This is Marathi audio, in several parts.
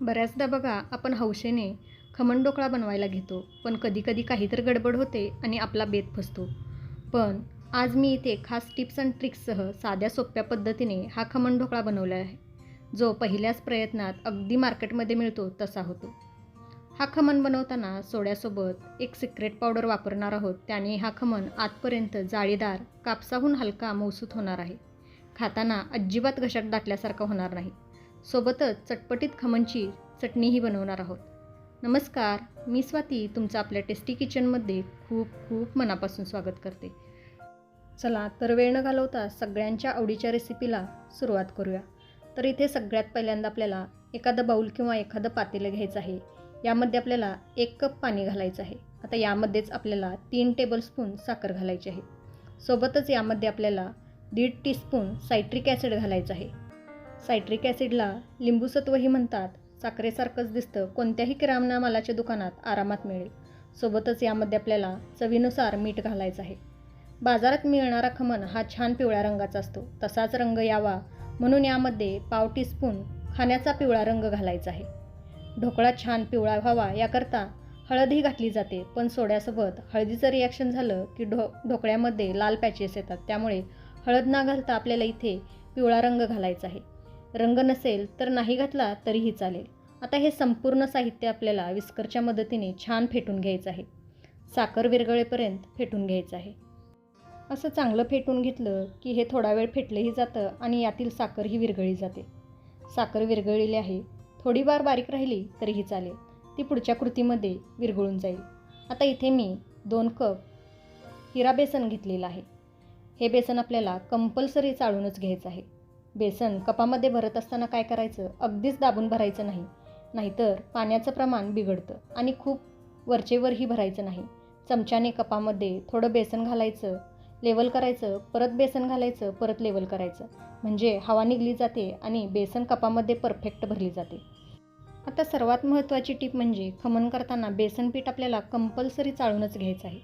बऱ्याचदा बघा आपण हौशेने खमण ढोकळा बनवायला घेतो पण कधीकधी काहीतरी गडबड होते आणि आपला बेत फसतो. पण आज मी इथे खास टिप्स अँड ट्रिक्ससह साध्या सोप्या पद्धतीने हा खमण ढोकळा बनवला आहे जो पहिल्याच प्रयत्नात अगदी मार्केटमध्ये मिळतो तसा होतो. हा खमण बनवताना सोड्यासोबत एक सिक्रेट पावडर वापरणार आहोत त्याने हा खमण आतपर्यंत जाळीदार कापसाहून हलका मौसूत होणार आहे. खाताना अजिबात घशात दाटल्यासारखा होणार नाही. सोबतच चटपटीत खमणची चटणीही बनवणार आहोत. नमस्कार मी स्वाती तुमचं आपल्या टेस्टी किचनमध्ये खूप खूप मनापासून स्वागत करते. चला तर वेळ न घालवता सगळ्यांच्या आवडीच्या रेसिपीला सुरुवात करूया. तर इथे सगळ्यात पहिल्यांदा आपल्याला एखादं बाऊल किंवा एखादं पातेलं घ्यायचं आहे. यामध्ये आपल्याला एक कप पाणी घालायचं आहे. आता यामध्येच आपल्याला तीन टेबलस्पून साखर घालायची आहे. सोबतच यामध्ये आपल्याला दीड टीस्पून सायट्रिक ॲसिड घालायचं आहे. सायट्रिक ॲसिडला लिंबूसत्वही म्हणतात. साखरेसारखंच दिसतं. कोणत्याही किराणा मालाच्या दुकानात आरामात मिळेल. सोबतच यामध्ये आपल्याला चवीनुसार मीठ घालायचं आहे. बाजारात मिळणारा खमण हा छान पिवळ्या रंगाचा असतो. तसाच रंग यावा म्हणून यामध्ये पाव टीस्पून खाण्याचा पिवळा रंग घालायचा आहे. ढोकळा छान पिवळा व्हावा याकरता हळदही घातली जाते. पण सोड्यासोबत हळदीचं रिॲक्शन झालं की ढो ढोकळ्यामध्ये लाल पॅचेस येतात. त्यामुळे हळद न घालता आपल्याला इथे पिवळा रंग घालायचा आहे. रंग नसेल तर नाही घातला तरीही चालेल. आता हे संपूर्ण साहित्य आपल्याला विस्करच्या मदतीने छान फेटून घ्यायचं आहे. साखर विरगळेपर्यंत फेटून घ्यायचं आहे. असं चांगलं फेटून घेतलं की हे थोडा वेळ फेटलंही जातं आणि यातील साखरही विरघळली जाते. साखर विरघळलेली आहे. थोडीफार बारीक राहिली तरीही चालेल. ती पुढच्या कृतीमध्ये विरघळून जाईल. आता इथे मी दोन कप हिरा बेसन घेतलेलं आहे. हे बेसन आपल्याला कंपल्सरी चाळूनच घ्यायचं आहे. बेसन कपामध्ये भरत असताना काय करायचं? अगदीच दाबून भरायचं नाही. नाहीतर पाण्याचं प्रमाण बिघडतं आणि खूप वरचेवरही भरायचं नाही. चमच्याने कपामध्ये थोडं बेसन घालायचं लेवल करायचं परत बेसन घालायचं परत लेवल करायचं. म्हणजे हवा निघली जाते आणि बेसन कपामध्ये परफेक्ट भरली जाते. आता सर्वात महत्त्वाची टीप म्हणजे खमन करताना बेसन पीठ आपल्याला कंपल्सरी चाळूनच घ्यायचं आहे.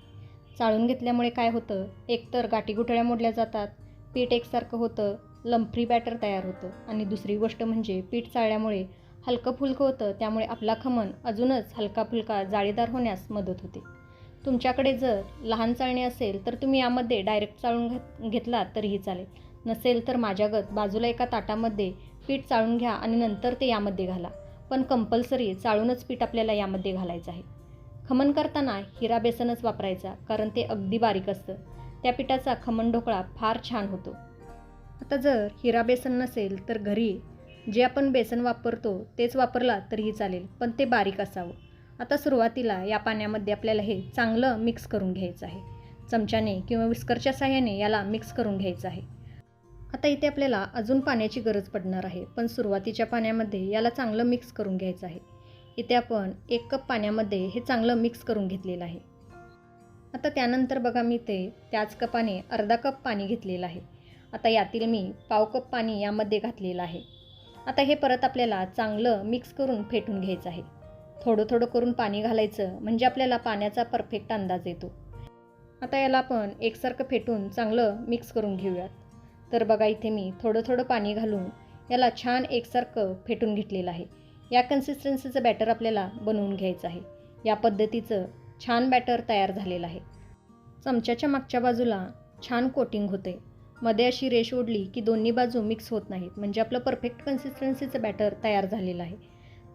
चाळून घेतल्यामुळे काय होतं? एकतर गाठीगुठळ्या मोडल्या जातात पीठ एकसारखं होतं लंफ्री बॅटर तयार होतं. आणि दुसरी गोष्ट म्हणजे पीठ चाळल्यामुळे हलकं फुलकं होतं त्यामुळे आपला खमण अजूनच हलका फुलका जाळीदार होण्यास मदत होते. तुमच्याकडे जर लहान चाळणी असेल तर तुम्ही यामध्ये डायरेक्ट चाळून घ घेतलात तरीही चालेल. नसेल तर माझ्यागत बाजूला एका ताटामध्ये पीठ चाळून घ्या आणि नंतर ते यामध्ये घाला. पण कंपल्सरी चाळूनच पीठ आपल्याला यामध्ये घालायचं आहे. खमण करताना हिरा बेसनच वापरायचा कारण ते अगदी बारीक असतं. त्या पिठाचा खमण ढोकळा फार छान होतो. आता जर हिरा बेसन नसेल तर घरी जे आपण बेसन वापरतो तेच वापरला तरीही चालेल पण ते बारीक असावं. आता सुरुवातीला या पाण्यामध्ये आपल्याला हे चांगलं मिक्स करून घ्यायचं आहे. चमच्याने किंवा विस्करच्या साह्याने याला मिक्स करून घ्यायचं आहे. आता इथे आपल्याला अजून पाण्याची गरज पडणार आहे पण सुरुवातीच्या पाण्यामध्ये याला चांगलं मिक्स करून घ्यायचं आहे. इथे आपण एक कप पाण्यामध्ये हे चांगलं मिक्स करून घेतलेलं आहे. आता त्यानंतर बघा मी ते त्याच कपाने अर्धा कप पाणी घेतलेलं आहे. आता यातील मी पाव कप पाणी यामध्ये घातलेलं आहे. आता हे परत आपल्याला चांगलं मिक्स करून फेटून घ्यायचं आहे. थोडं थोडं करून पाणी घालायचं म्हणजे आपल्याला पाण्याचा परफेक्ट अंदाज येतो. आता याला आपण एकसारखं फेटून चांगलं मिक्स करून घेऊयात. तर बघा इथे मी थोडं थोडं पाणी घालून याला छान एकसारखं फेटून घेतलेलं आहे. या कन्सिस्टन्सीचं बॅटर आपल्याला बनवून घ्यायचं आहे. या पद्धतीचं छान बॅटर तयार झालेलं आहे. चमच्याच्या मागच्या बाजूला छान कोटिंग होते. मध्ये अशी रेश ओढली की दोन्ही बाजू मिक्स होत नाहीत. म्हणजे आपलं परफेक्ट कन्सिस्टन्सीचं बॅटर तयार झालेलं आहे.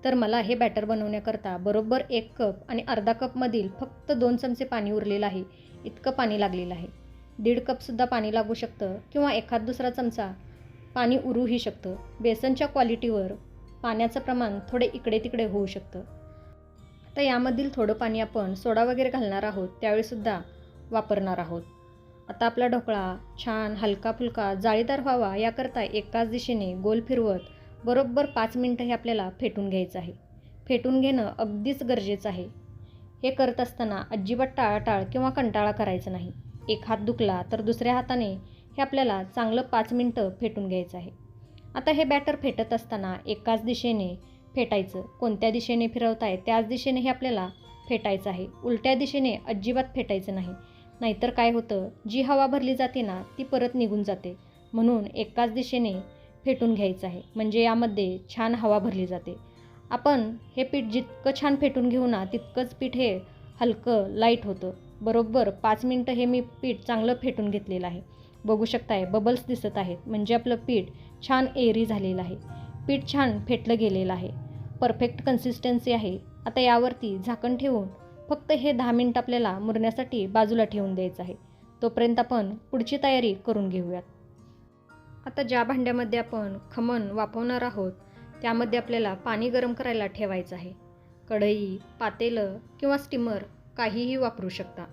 तर मला हे बॅटर बनवण्याकरता बरोबर एक कप आणि अर्धा कपमधील फक्त दोन चमचे पाणी उरलेलं आहे. इतकं पाणी लागलेलं आहे. दीड कपसुद्धा पाणी लागू शकतं किंवा एखाद दुसरा चमचा पाणी उरूही शकतं. बेसनच्या क्वालिटीवर पाण्याचं प्रमाण थोडे इकडे तिकडे होऊ शकतं. तर यामधील थोडं पाणी आपण सोडा वगैरे घालणार आहोत. त्यावेळीसुद्धा वापरणार आहोत. आता आपला ढोकळा छान हलका फुलका जाळीदार व्हावा याकरता एकाच दिशेने गोल फिरवत बरोबर पाच मिनटं हे आपल्याला फेटून घ्यायचं आहे. फेटून घेणं अगदीच गरजेचं आहे. हे करत असताना अजिबात टाळाटाळ किंवा कंटाळा करायचं नाही. एक हात दुखला तर दुसऱ्या हाताने हे आपल्याला चांगलं पाच मिनटं फेटून घ्यायचं आहे. आता हे बॅटर फेटत असताना एकाच दिशेने फेटायचं. कोणत्या दिशेने फिरवताय त्याच दिशेने हे आपल्याला फेटायचं आहे. उलट्या दिशेने अजिबात फेटायचं नाही. नाहीतर काय होतं? जी हवा भरली जाते ना ती परत निघून जाते. म्हणून एकाच दिशेने फेटून घ्यायचं आहे. म्हणजे यामध्ये छान हवा भरली जाते. आपण हे पीठ जितकं छान फेटून घेऊ ना तितकंच पीठ हे हलकं लाइट होतं. बरोबर पाच मिनटं हे मी पीठ चांगलं फेटून घेतलेलं आहे. बघू शकताय बबल्स दिसत आहेत. म्हणजे आपलं पीठ छान एरी झालेलं आहे. पीठ छान फेटलं गेलेलं आहे. परफेक्ट कन्सिस्टन्सी आहे. आता यावरती झाकण ठेवून फक्त हे दहा मिनटं आपल्याला मुरण्यासाठी बाजूला ठेवून द्यायचं आहे. तोपर्यंत आपण पुढची तयारी करून घेऊयात. आता ज्या भांड्यामध्ये आपण खमण वापवणार आहोत त्यामध्ये आपल्याला पाणी गरम करायला ठेवायचं आहे. कढई पातेलं किंवा स्टीमर काहीही वापरू शकता.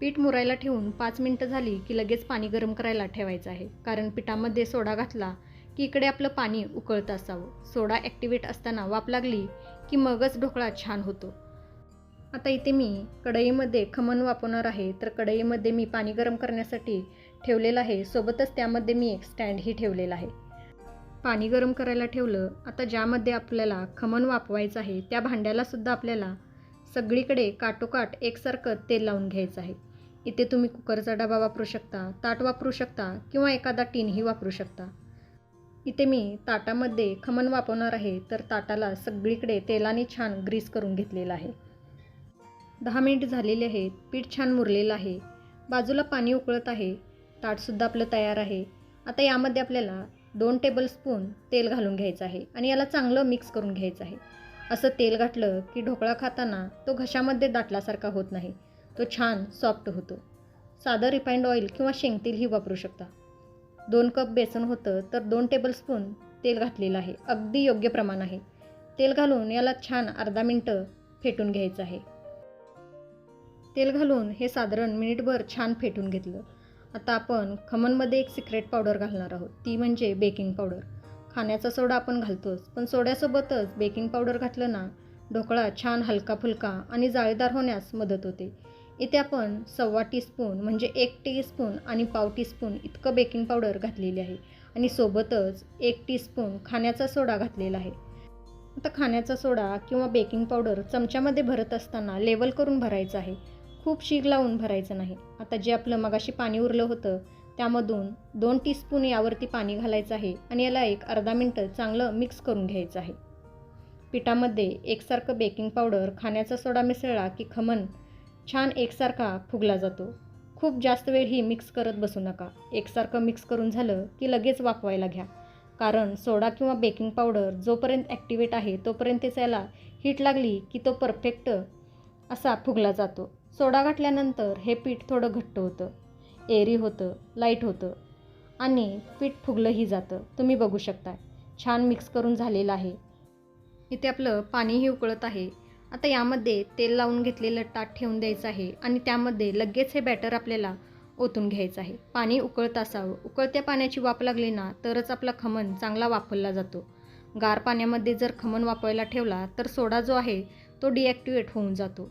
पीठ मुरायला ठेवून पाच मिनटं झाली की लगेच पाणी गरम करायला ठेवायचं आहे. कारण पिठामध्ये सोडा घातला की इकडे आपलं पाणी उकळत असावं. सोडा ॲक्टिवेट असताना वाफ लागली की मगच ढोकळा छान होतो. आता इथे मी कढईमध्ये खमण वापरणार आहे. तर कढईमध्ये मी पाणी गरम करण्यासाठी ठेवलेलं आहे. सोबतच त्यामध्ये मी एक स्टँडही ठेवलेला आहे. पाणी गरम करायला ठेवलं. आता ज्यामध्ये आपल्याला खमण वापवायचं आहे त्या भांड्यालासुद्धा आपल्याला सगळीकडे काटोकाट एकसारखं तेल लावून घ्यायचं आहे. इथे तुम्ही कुकरचा डबा वापरू शकता ताट वापरू शकता किंवा एखादा टीनही वापरू शकता. इथे मी ताटामध्ये खमण वापरणार आहे. तर ताटाला सगळीकडे तेलाने छान ग्रीस करून घेतलेलं आहे. दहा मिनिट झालेले आहेत पीठ छान मुरलेलं आहे. बाजूला पाणी उकळत आहे ताटसुद्धा आपलं तयार आहे. आता यामध्ये आपल्याला दोन टेबलस्पून तेल घालून घ्यायचं आहे आणि याला चांगलं मिक्स करून घ्यायचं आहे. असं तेल घातलं की ढोकळा खाताना तो घशामध्ये दाटल्यासारखा होत नाही. तो छान सॉफ्ट होतो. साधं रिफाईंड ऑइल किंवा शेंगतेलही वापरू शकता. दोन कप बेसन होतं तर दोन टेबलस्पून तेल घातलेलं आहे. अगदी योग्य प्रमाण आहे. तेल घालून याला छान अर्धा मिनटं फेटून घ्यायचं आहे. तेल घालून हे साधारण मिनिटभर छान फेटून घेतलं. आता आपण खमणमध्ये एक सिक्रेट पावडर घालणार आहोत. ती म्हणजे बेकिंग पावडर खाण्याचा सोडा आपण घालतोच पण सोड्यासोबतच बेकिंग पावडर घातलं ना ढोकळा छान हलका फुलका आणि जाळीदार होण्यास मदत होते. इथे आपण सव्वा टीस्पून म्हणजे एक टीस्पून आणि पाव टीस्पून इतकं बेकिंग पावडर घातलेली आहे आणि सोबतच एक टीस्पून खाण्याचा सोडा घातलेला आहे. आता खाण्याचा सोडा किंवा बेकिंग पावडर चमच्यामध्ये भरत असताना लेवल करून भरायचं आहे. खूप शीग लावून भरायचं नाही. आता जे आपलं मगाशी पाणी उरलं होतं त्यामधून दोन टीस्पून यावरती पाणी घालायचं आहे आणि याला एक अर्धा मिनटं चांगलं मिक्स करून घ्यायचं आहे. पिठामध्ये एकसारखं बेकिंग पावडर खाण्याचा सोडा मिसळला की खमन छान एकसारखा फुगला जातो. खूप जास्त वेळ ही मिक्स करत बसू नका. एकसारखं मिक्स करून झालं की लगेच वाफवायला घ्या. कारण सोडा किंवा बेकिंग पावडर जोपर्यंत ॲक्टिवेट आहे तोपर्यंत त्याला हीट लागली की तो परफेक्ट असा फुगला जातो. सोडा घातल्यानंतर हे पीठ थोडं घट्ट होतं. एरी होतं लाइट होतं. आणि पीठ फुगलंही जातं. तुम्ही बघू शकता छान मिक्स करून झालेलं आहे. इथे आपलं पाणीही उकळत आहे. आता यामध्ये तेल लावून घेतलेलं ताट ठेवून द्यायचं आहे आणि त्यामध्ये लगेच हे बॅटर आपल्याला ओतून घ्यायचं आहे. पाणी उकळत असावं. उकळत्या पाण्याची वाफ लागली ना तरच आपला खमण चांगला वापरला जातो. गार पाण्यामध्ये जर खमण वापरायला ठेवला तर सोडा जो आहे तो डिॲक्टिवेट होऊन जातो.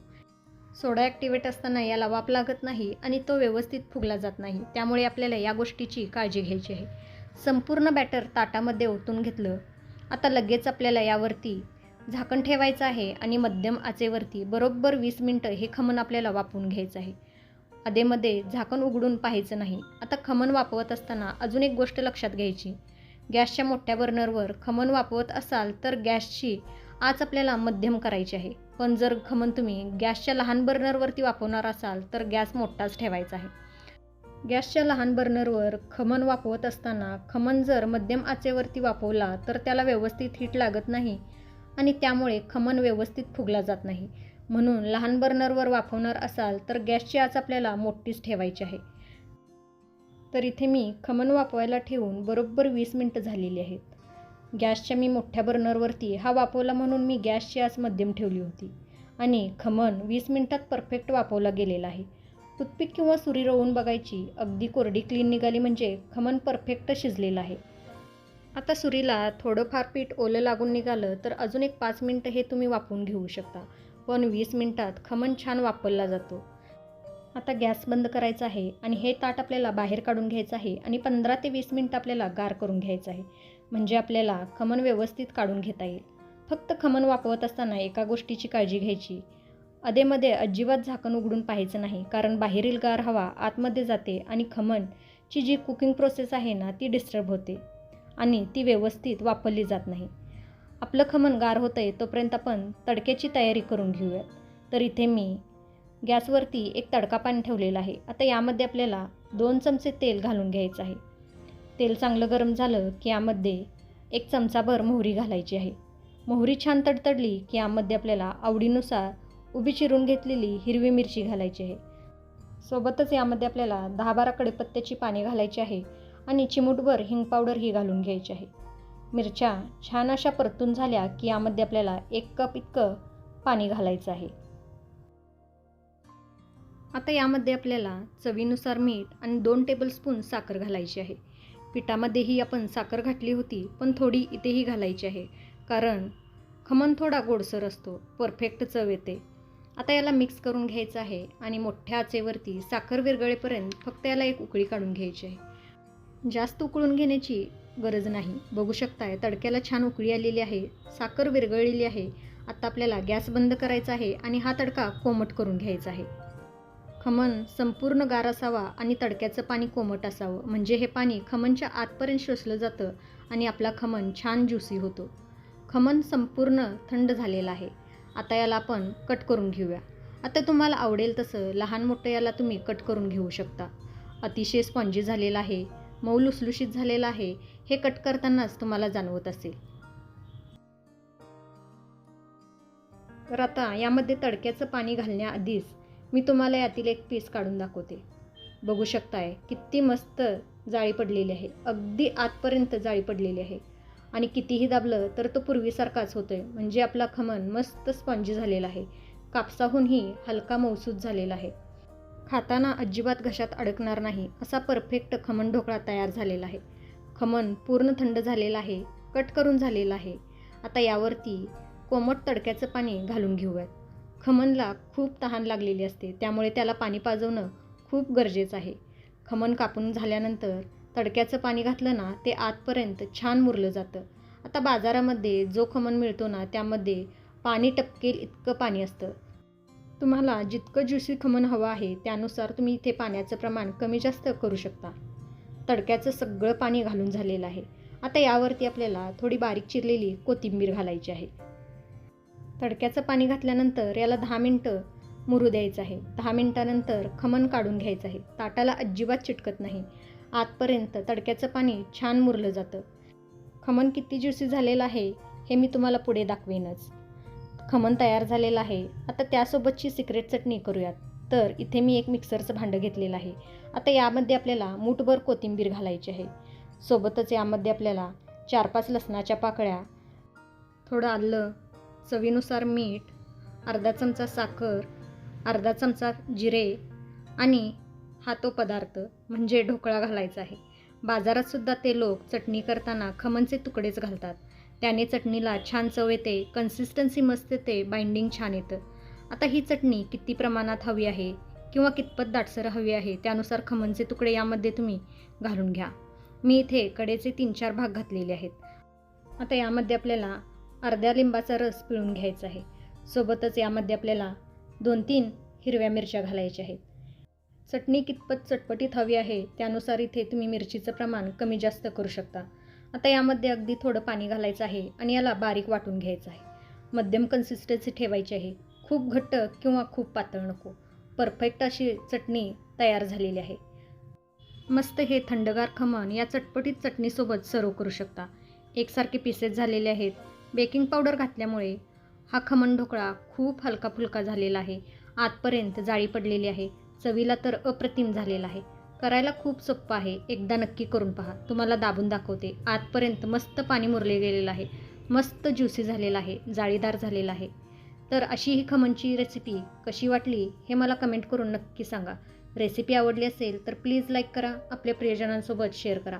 सोडा ॲक्टिवेट असताना याला वाप लागत नाही आणि तो व्यवस्थित फुगला जात नाही. त्यामुळे आपल्याला या गोष्टीची काळजी घ्यायची आहे. संपूर्ण बॅटर ताटामध्ये ओतून घेतलं. आता लगेच आपल्याला यावरती झाकण ठेवायचं आहे आणि मध्यम आचेवरती बरोबर वीस मिनटं हे खमण आपल्याला वापरून घ्यायचं आहे. अधेमध्ये झाकण उघडून पाहायचं नाही. आता खमण वापरत असताना अजून एक गोष्ट लक्षात घ्यायची. गॅसच्या मोठ्या बर्नरवर खमण वापरत असाल तर गॅसची आच आपल्याला मध्यम करायची आहे. पण जर खमन तुम्ही गॅसच्या लहान बर्नरवरती वापरणार असाल तर गॅस मोठाच ठेवायचा आहे. गॅसच्या लहान बर्नरवर खमण वापरत असताना खमण जर मध्यम आचेवरती वापरला तर त्याला व्यवस्थित हीट लागत नाही आणि त्यामुळे खमण व्यवस्थित फुगला जात नाही. म्हणून लहान बर्नरवर वापरणार असाल तर गॅसची आच आपल्याला मोठीच ठेवायची आहे. तर इथे मी खमण वापवायला ठेवून बरोबर वीस मिनटं झालेली आहेत. गॅसच्या मी मोठ्या बर्नरवरती हा वापरला म्हणून मी गॅसची आज मध्यम ठेवली होती. आणि खमण वीस मिनटात परफेक्ट वापरला गेलेला आहे. टूथपिक किंवा सुरी रोवून बघायची अगदी कोरडी क्लीन निघाली म्हणजे खमण परफेक्ट शिजलेलं आहे. आता सुरीला थोडंफार पीठ ओलं लागून निघालं तर अजून एक पाच मिनटं हे तुम्ही वापरून घेऊ शकता. पण वीस मिनटात खमण छान वापरला जातो. आता गॅस बंद करायचा आहे आणि हे ताट आपल्याला बाहेर काढून घ्यायचं आहे आणि पंधरा ते वीस मिनटं आपल्याला गार करून घ्यायचं आहे. म्हणजे आपल्याला खमण व्यवस्थित काढून घेता येईल. फक्त खमण वापरत असताना एका गोष्टीची काळजी घ्यायची. अधेमध्ये अजिबात झाकण उघडून पाहायचं नाही कारण बाहेरील गार हवा आतमध्ये जाते आणि खमणची जी कुकिंग प्रोसेस आहे ना ती डिस्टर्ब होते आणि ती व्यवस्थित वापरली जात नाही. आपलं खमण गार होतं आहे तोपर्यंत आपण तडक्याची तयारी करून घेऊयात. तर इथे मी गॅसवरती एक तडका पाणी ठेवलेला आहे. आता यामध्ये आपल्याला दोन चमचे तेल घालून घ्यायचं आहे. तेल चांगलं गरम झालं की यामध्ये एक चमचाभर मोहरी घालायची आहे. मोहरी छान तडतडली की यामध्ये आपल्याला आवडीनुसार उभी चिरून घेतलेली हिरवी मिरची घालायची आहे. सोबतच यामध्ये आपल्याला दहा बारा कढीपत्त्याची पाने घालायची आहे आणि चिमूटभर हिंग पावडर ही घालून घ्यायची आहे. मिरच्या छान अशा परतून झाल्या की यामध्ये आपल्याला एक कप इतकं पाणी घालायचं आहे. आता यामध्ये आपल्याला चवीनुसार मीठ आणि दोन टेबलस्पून साखर घालायची आहे. पिठामध्येही आपण साखर घातली होती पण थोडी इथेही घालायची आहे. कारण खमण थोडा गोडसर असतो परफेक्ट चव येते. आता याला मिक्स करून घ्यायचं आहे आणि मोठ्या आचेवरती साखर विरगळेपर्यंत फक्त याला एक उकळी काढून घ्यायची आहे. जास्त उकळून घेण्याची गरज नाही. बघू शकताय तडक्याला छान उकळी आलेली आहे साखर विरघळलेली आहे. आता आपल्याला गॅस बंद करायचा आहे आणि हा तडका कोमट करून घ्यायचा आहे. खमण संपूर्ण गार असावा आणि तडक्याचं पाणी कोमट असावं. म्हणजे हे पाणी खमणच्या आतपर्यंत शोषलं जातं आणि आपला खमण छान ज्युसी होतो. खमण संपूर्ण थंड झालेला आहे. आता याला आपण कट करून घेऊया. आता तुम्हाला आवडेल तसं लहान मोठं याला तुम्ही कट करून घेऊ शकता. अतिशय स्पॉन्जी झालेला आहे. मऊ लुसलुशीत झालेला आहे. हे कट करतानाच तुम्हाला जाणवत असेल. तर आता यामध्ये तडक्याचं पाणी घालण्याआधीच मी तुम्हाला यातील एक पीस काढून दाखवते. बघू शकताय किती मस्त जाळी पडलेली आहे. अगदी आतपर्यंत जाळी पडलेली आहे. आणि कितीही दाबलं तर तो पूर्वीसारखाच होतोय. म्हणजे आपला खमण मस्त स्पॉन्जी झालेला आहे. कापसाहूनही हलका मौसूद झालेला आहे. खाताना अजिबात घशात अडकणार नाही असा परफेक्ट खमण ढोकळा तयार झालेला आहे. खमण पूर्ण थंड झालेला आहे. कट करून झालेला आहे. आता यावरती कोमट तडक्याचं पाणी घालून घेऊयात. खमनला खूप तहान लागलेली असते. त्यामुळे त्याला पाणी पाजवणं खूप गरजेचं आहे. खमण कापून झाल्यानंतर तडक्याचं पाणी घातलं ना ते आतपर्यंत छान मुरलं जातं. आता बाजारामध्ये जो खमण मिळतो ना त्यामध्ये पाणी टपकेल इतकं पाणी असतं. तुम्हाला जितकं ज्युसी खमण हवं आहे त्यानुसार तुम्ही इथे पाण्याचं प्रमाण कमी जास्त करू शकता. तडक्याचं सगळं पाणी घालून झालेलं आहे. आता यावरती आपल्याला थोडी बारीक चिरलेली कोथिंबीर घालायची आहे. तडक्याचं पाणी घातल्यानंतर याला दहा मिनटं मुरू द्यायचं आहे. दहा मिनटानंतर खमण काढून घ्यायचं आहे. ताटाला अजिबात चिटकत नाही. आतपर्यंत तडक्याचं पाणी छान मुरलं जातं. खमण किती ज्युसी झालेलं आहे हे मी तुम्हाला पुढे दाखवेनच. खमण तयार झालेलं आहे. आता त्यासोबतची सिक्रेट चटणी करूयात. तर इथे मी एक मिक्सरचं भांडं घेतलेलं आहे. आता यामध्ये आपल्याला मूठभर कोथिंबीर घालायची आहे. सोबतच यामध्ये आपल्याला चार पाच लसणाच्या पाकळ्या थोडं आलं चवीनुसार मीठ अर्धा चमचा साखर अर्धा चमचा जिरे आणि हा तो पदार्थ म्हणजे ढोकळा घालायचा आहे. बाजारातसुद्धा ते लोक चटणी करताना खमणचे तुकडेच घालतात. त्याने चटणीला छान चव येते कन्सिस्टन्सी मस्त येते बाइंडिंग छान येतं. आता ही चटणी किती प्रमाणात हवी आहे किंवा कितपत दाटसर हवी आहे त्यानुसार खमणचे तुकडे यामध्ये तुम्ही घालून घ्या. मी इथे कडेचे तीन चार भाग घातलेले आहेत. आता यामध्ये आपल्याला अर्ध्या लिंबाचा रस पिळून घ्यायचा आहे. सोबतच यामध्ये आपल्याला दोन तीन हिरव्या मिरच्या घालायच्या आहेत. चटणी कितपत चटपटीत हवी आहे त्यानुसार इथे तुम्ही मिरचीचं प्रमाण कमी जास्त करू शकता. आता यामध्ये अगदी थोडं पाणी घालायचं आहे आणि याला बारीक वाटून घ्यायचं आहे. मध्यम कन्सिस्टन्सी ठेवायची आहे. खूप घट्ट किंवा खूप पातळ नको. परफेक्ट अशी चटणी तयार झालेली आहे. मस्त हे थंडगार खमण या चटपटीत चटणीसोबत सर्व करू शकता. एकसारखे पीसेस झालेले आहेत. बेकिंग पावडर घातल्यामुळे हा खमण ढोकळा खूप हलका फुलका झालेला आहे. आतपर्यंत जाळी पडलेली आहे. चवीला तर अप्रतिम झालेला आहे. करायला खूप सोपं आहे. एकदा नक्की करून पहा. तुम्हाला दाबून दाखवते. आतपर्यंत मस्त पाणी मुरले गेलेलं आहे. मस्त ज्युसी झालेला आहे. जाळीदार झालेला आहे. तर अशी ही खमणची रेसिपी कशी वाटली हे मला कमेंट करून नक्की सांगा. रेसिपी आवडली असेल तर प्लीज लाईक करा. आपल्या प्रियजनांसोबत शेअर करा.